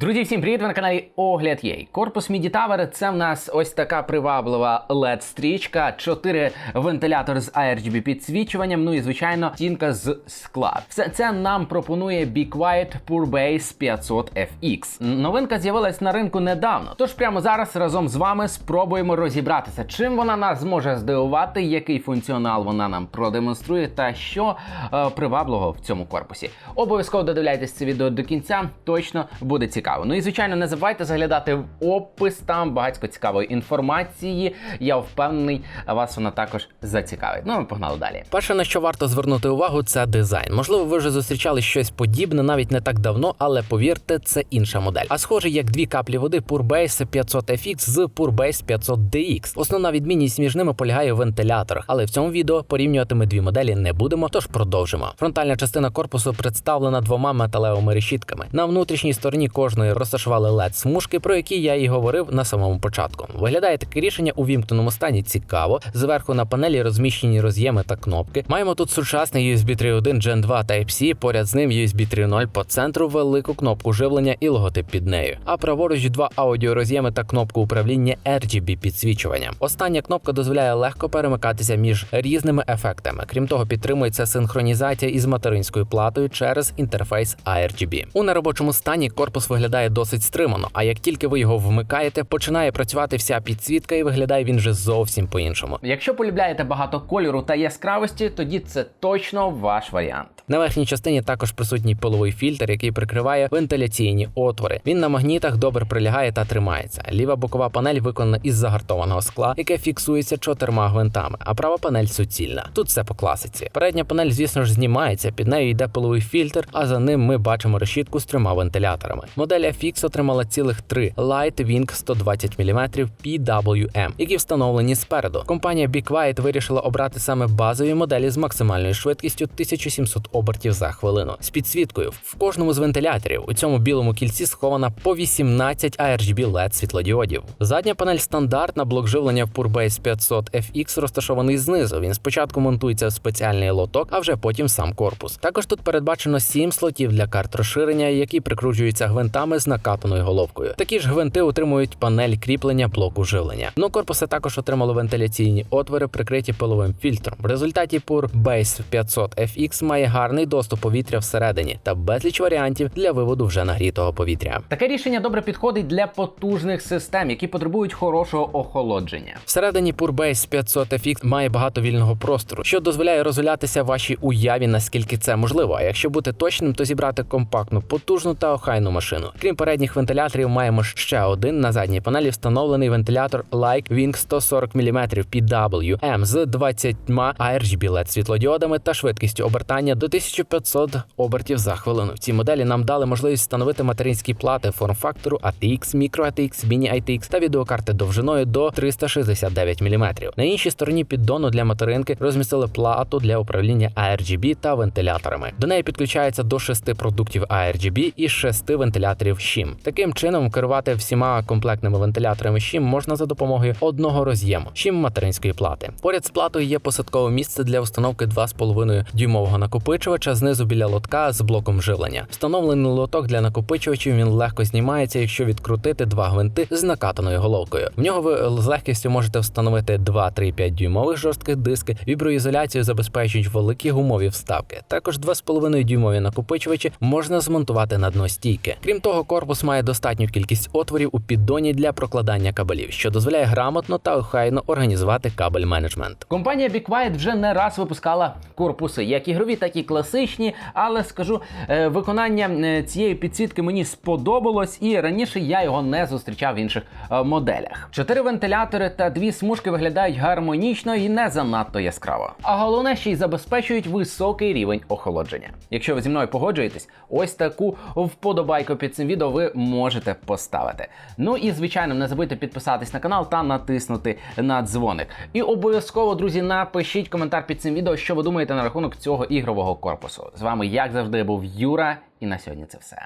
Друзі, всім привіт! Ви на каналі Огляд Єй. Корпус Tower – це в нас ось така приваблива led стрічка, 4 вентилятори з RGB підсвічуванням, ну і звичайно стінка з скла. Все це нам пропонує Be Quiet Pure Bass 500 FX. Новинка з'явилась на ринку недавно. Тож прямо зараз разом з вами спробуємо розібратися, чим вона нас зможе здивувати, який функціонал вона нам продемонструє, та що е, привабливого в цьому корпусі. Обов'язково додивляйтесь це відео до кінця, точно буде цікаво. Ну і звичайно, не забувайте заглядати в опис, там багатько цікавої інформації. Я впевнений, вас вона також зацікавить. Ну, ми погнали далі. Перше, на що варто звернути увагу, це дизайн. Можливо, ви вже зустрічали щось подібне навіть не так давно, але повірте, це інша модель. А схоже, як дві каплі води Purebase 500 FX з Purebase 500 DX. Основна відмінність між ними полягає в вентиляторах, але в цьому відео порівнювати ми дві моделі не будемо, тож продовжимо. Фронтальна частина корпусу представлена двома металевими решітками. На внутрішній стороні кожної розташували led смужки, про які я і говорив на самому початку. Виглядає таке рішення у вімкненому стані цікаво. Зверху на панелі розміщені роз'єми та кнопки. Маємо тут сучасний USB 3.1 Gen 2 Type-C, поряд з ним USB 3.0 по центру, велику кнопку живлення і логотип під нею. А праворуч два аудіороз'єми та кнопку управління RGB підсвічуванням. Остання кнопка дозволяє легко перемикатися між різними ефектами. Крім того, підтримується синхронізація із материнською платою через інтерфейс ARGB. У неробочому стані корпус виглядає досить стримано. А як тільки ви його вмикаєте, починає працювати вся підсвітка і виглядає він вже зовсім по-іншому. Якщо полюбляєте багато кольору та яскравості, тоді це точно ваш варіант. На верхній частині також присутній пиловий фільтр, який прикриває вентиляційні отвори. Він на магнітах добре прилягає та тримається. Ліва бокова панель виконана із загартованого скла, яке фіксується чотирма гвинтами, а права панель суцільна. Тут все по класиці. Передня панель, звісно ж, знімається. Під нею йде пиловий фільтр, а за ним ми бачимо решітку з трьома вентиляторами. Модель FX отримала цілих три Light Wing 120 мм PWM, які встановлені спереду. Компанія Be Quiet вирішила обрати саме базові моделі з максимальною швидкістю 1700 обертів за хвилину з підсвіткою. В кожному з вентиляторів у цьому білому кільці схована по 18 RGB LED світлодіодів. Задня панель стандартна, блок живлення в Purebase 500 FX розташований знизу. Він спочатку монтується в спеціальний лоток, а вже потім сам корпус. Також тут передбачено 7 слотів для карт розширення, які прикручуються гвинтами з накатаною головкою. Такі ж гвинти утримують панель кріплення блоку живлення. Ну корпуси також отримали вентиляційні отвори, прикриті пиловим фільтром. В результаті Purebase 500 FX має гарний доступ повітря всередині та безліч варіантів для виводу вже нагрітого повітря. Таке рішення добре підходить для потужних систем, які потребують хорошого охолодження. Всередині Purebase 500 FX має багато вільного простору, що дозволяє розгулятися вашій уяві, наскільки це можливо. А якщо бути точним, то зібрати компактну, потужну та охайну машину. Крім передніх вентиляторів, маємо ще один на задній панелі встановлений вентилятор Like Wing 140 мм PWM з 20 RGB LED світлодіодами та швидкістю обертання до 1500 обертів за хвилину. В цій моделі нам дали можливість встановити материнські плати форм-фактору ATX, Micro ATX, Mini ATX та відеокарти довжиною до 369 мм. На іншій стороні піддону для материнки розмістили плату для управління ARGB та вентиляторами. До неї підключається до шести продуктів ARGB і шести вентиляторів SHIM. Таким чином керувати всіма комплектними вентиляторами SHIM можна за допомогою одного роз'єму SHIM материнської плати. Поряд з платою є посадкове місце для установки 2,5 дюймового накопичувача знизу біля лотка з блоком живлення. Встановлений лоток для накопичувачів він легко знімається, якщо відкрутити два гвинти з накатаною головкою. В нього ви з легкістю можете встановити 2-3-5 дюймових жорстких диски. Віброізоляцію забезпечують великі гумові вставки. Також 2,5 дюймові накопичувачі можна змонтувати на дно стійки. Крім того, корпус має достатню кількість отворів у піддоні для прокладання кабелів, що дозволяє грамотно та охайно організувати кабель менеджмент. Компанія BeQuiet вже не раз випускала корпуси, як ігрові, так і класичні. Але скажу, е, виконання е, цієї підсвітки мені сподобалось, і раніше я його не зустрічав в інших е, моделях. Чотири вентилятори та дві смужки виглядають гармонічно і не занадто яскраво. А головне, ще й забезпечують високий рівень охолодження. Якщо ви зі мною погоджуєтесь, ось таку вподобайку під цим відео ви можете поставити. Ну і звичайно, не забудьте підписатись на канал та натиснути на дзвоник. І обов'язково, друзі, напишіть коментар під цим відео, що ви думаєте на рахунок цього ігрового корпусу. З вами, як завжди, був Юра, і на сьогодні це все.